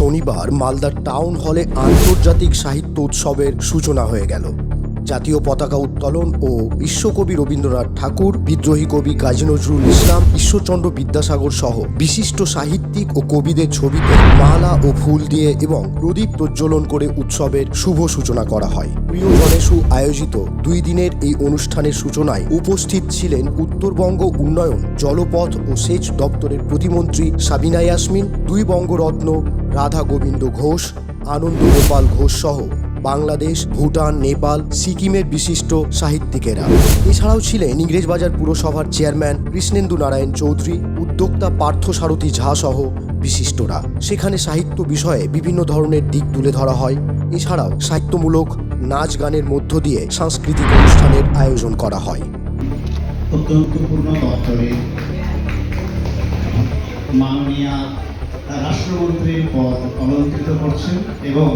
শনিবার মালদার টাউন হলে আন্তর্জাতিক সাহিত্য উৎসবের সূচনা হয়ে গেল। জাতীয় পতাকা উত্তোলন ও বিশ্বকবি রবীন্দ্রনাথ ঠাকুর, বিদ্রোহী কবি কাজী নজরুল ইসলাম, ঈশ্বরচন্দ্র বিদ্যাসাগর সহ বিশিষ্ট সাহিত্যিক ও কবিদের ছবিতে মালা ও ফুল দিয়ে এবং প্রদীপ প্রজ্বলন করে উৎসবের শুভ সূচনা করা হয়। প্রিয় গণেশু আয়োজিত দুই দিনের এই অনুষ্ঠানের সূচনায় উপস্থিত ছিলেন উত্তরবঙ্গ উন্নয়ন, জলপথ ও সেচ দপ্তরের প্রতিমন্ত্রী সাবিনা ইয়াসমিন, দুই বঙ্গরত্ন রাধা গোবিন্দ ঘোষ, আনন্দ গোপাল ঘোষ সহ বাংলাদেশ, ভুটান, নেপাল, সিকিমের বিশিষ্ট সাহিত্যিকেরা। এছাড়াও ছিলেন ইংরেজবাজার পুরসভার চেয়ারম্যান কৃষ্ণেন্দু নারায়ণ চৌধুরী, উদ্যোক্তা পার্থসারথী ঝা সহ বিশিষ্টরা। সেখানে সাহিত্য বিষয়ে বিভিন্ন ধরনের দিক তুলে ধরা হয়। এছাড়াও সাহিত্যমূলক নাচ গানের মধ্য দিয়ে সাংস্কৃতিক অনুষ্ঠানের আয়োজন করা হয়। মাননীয় রাষ্ট্রমন্ত্রীর পদ অলঙ্কৃত করছেন এবং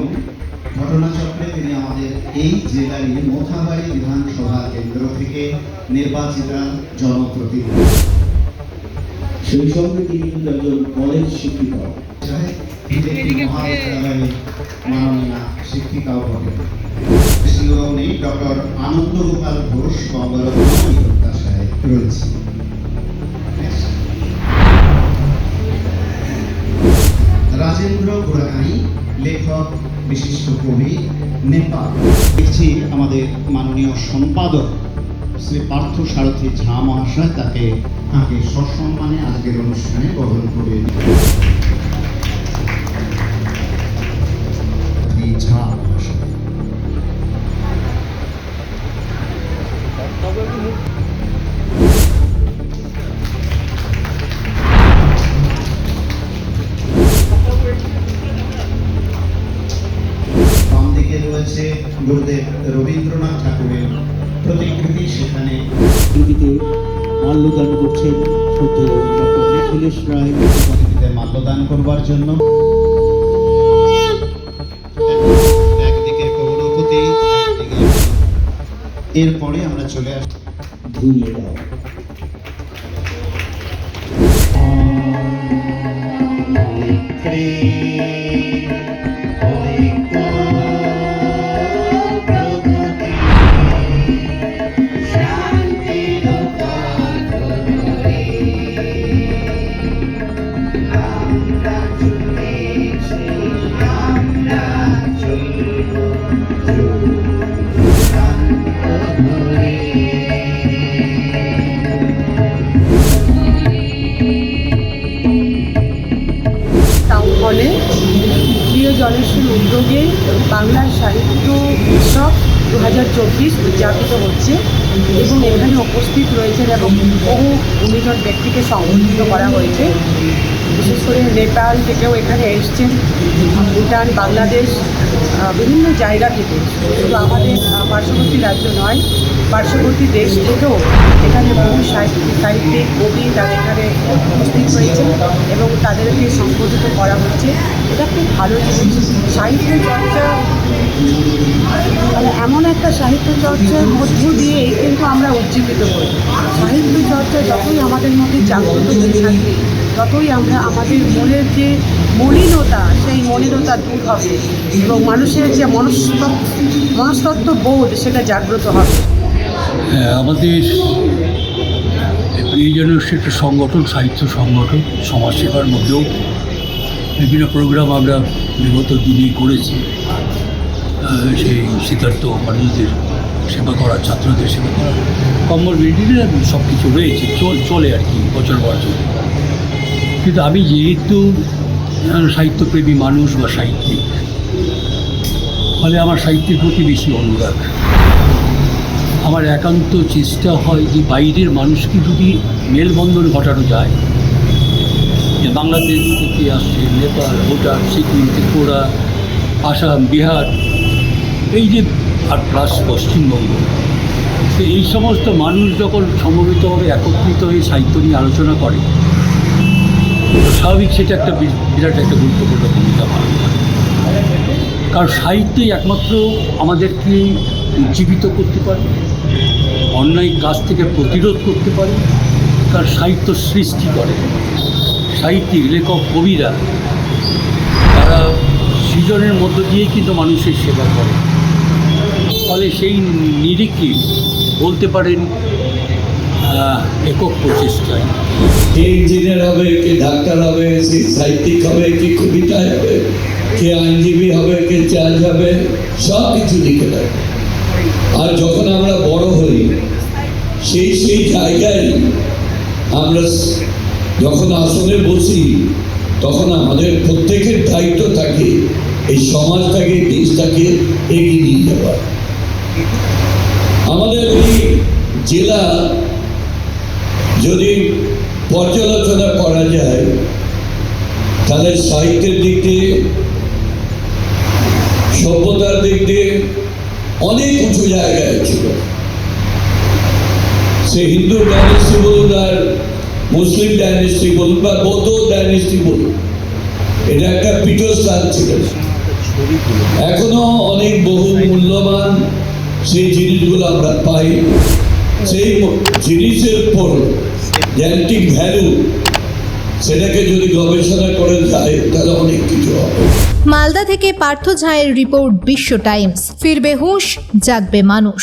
ঘটনাচক্রে তিনি আমাদের এই জেলারই মোথাবাড়ি বিধানসভা কেন্দ্র থেকে নির্বাচিতা জনপ্রতিনিধি। সেই সঙ্গে তিনি কিন্তু একজন কলেজ শিক্ষিকা। বিজেপি শিক্ষিকাও নেই ডক্টর আনন্দ গোপাল ঘোষ বঙ্গরত্ন রয়েছে। রাজেন্দ্র গোড়াকানি লেখক, বিশিষ্ট কবি, নেপাল। দেখছি আমাদের মাননীয় সম্পাদক শ্রী পার্থ সারথী ঝা মহাশয় তাকে তাকে সসম্মানে আজকের অনুষ্ঠানে গ্রহণ করে ঝা গুরুদেব রবীন্দ্রনাথ ঠাকুরের প্রতিকৃতি সেখানে। কৃতিতে মাল্যদান করছেন শ্রদ্ধেয় ডক্টর মিথিলেশ রায়। প্রতিকৃতিতে মাল্যদান করবার জন্য। একদিকে এরপরে আমরা চলে আসি ধুইয়ে দাও টাউন হলে জলেশ্বর উদ্যোগে বাংলার সাহিত্য উৎসব দু হাজার চব্বিশ উদযাপিত হচ্ছে এবং এখানে উপস্থিত রয়েছেন এবং বহু গুণীজন ব্যক্তিকে সংবর্ধিত করা হয়েছে। বিশেষ করে নেপাল থেকেও এখানে এসছেন ভুটান, বাংলাদেশ বিভিন্ন জায়গা থেকে। শুধু আমাদের পার্শ্ববর্তী রাজ্য নয়, পার্শ্ববর্তী দেশ থেকেও এখানে বহু সাহিত্যিক কবি তারা এখানে উপস্থিত হয়েছে এবং তাদেরকে সংবোধিত করা হচ্ছে এটা খুব ভালো জিনিস। সাহিত্য চর্চা সাহিত্য চর্চার মধ্য দিয়েই কিন্তু আমরা উজ্জীবিত করি সাহিত্য চর্চা যতই আমাদের মধ্যে জাগ্রত হয়ে থাকবে ততই আমরা আমাদের মনের যে মলিনতা, সেই মলিনতা দূর হবে এবং মানুষের যে মনস্তত্ব মনস্তত্ব বোধ, সেটা জাগ্রত হবে। হ্যাঁ আমাদের এই জন্য একটা সংগঠন, সাহিত্য সংগঠন, সমাজসেবার মধ্যেও বিভিন্ন প্রোগ্রাম আমরা বিগত দিনেই করেছি। সেই শীতার্থ মানুষদের সেবা করা ছাত্রদের সেবা করা কমরবিলিটিতে সব কিছু রয়েছে, চল, চলে আর কি বছর বছর কিন্তু আমি যেহেতু সাহিত্যপ্রেমী মানুষ বা সাহিত্যিক, ফলে আমার সাহিত্যের প্রতি বেশি অনুরাগ। আমার একান্ত চেষ্টা হয় যে বাইরের মানুষকে যদি মেলবন্ধন ঘটানো যায়, যে বাংলাদেশ থেকে আসছে নেপাল, ভুটান, সিকিম, ত্রিপুরা, আসাম, বিহার এই যে আর প্লাস পশ্চিমবঙ্গ এই সমস্ত মানুষ যখন সমবেতভাবে একত্রিত হয়ে সাহিত্য নিয়ে আলোচনা করে, স্বাভাবিক সেটা একটা বিরাট একটা গুরুত্বপূর্ণ ভূমিকা পালন করে। কারণ সাহিত্যই একমাত্র আমাদেরকে উজ্জীবিত করতে পারে, অন্যায় কাজ থেকে প্রতিরোধ করতে পারে কারণ সাহিত্য সৃষ্টি করে। সাহিত্যিক, লেখক, কবিরা, তারা সৃজনের মধ্য দিয়েই কিন্তু মানুষের সেবা করে। ফলে সেই নিরিখে বলতে পারেন একক প্রচেষ্টায় কে ইঞ্জিনিয়ার হবে, কে ডাক্তার হবে, কে সাহিত্যিক হবে, কে কবিতায় হবে, কে আইনজীবী হবে, কে চার্জ হবে সব কিছু লিখে দেয়। আর যখন আমরা বড় হই, সেই সেই জায়গায় আমরা যখন আসনে বসি, তখন আমাদের প্রত্যেকের দায়িত্ব থাকে, এই সমাজটাকে, দেশটাকে এগিয়ে নিয়ে যাওয়া। আমাদের এই জেলা যদি পর্যালোচনা করা যায়, তাহলে সাহিত্যের দিক দিয়ে, সভ্যতার দিক দিয়ে অনেক উঁচু জায়গায় ছিল। সে হিন্দু ডাইনেস্টি বলুন আর মুসলিম ডাইনেস্টি বলুন বা বৌদ্ধ ডাইনেস্টি বলুন, এটা একটা পীঠস্থান ছিল। এখনও অনেক বহু মূল্যবান সেই জিনিসগুলো আমরা পাই। সেই জিনিসের পর জ্ঞানটিক ভ্যালু সেটাকে যদি গবেষণা করে যায় তাহলে অনেক কিছু হবে। মালদা থেকে পার্থ ঝায়ের রিপোর্ট বিশ্ব টাইমস। ফিরবে হুঁশ, জাগবে মানুষ।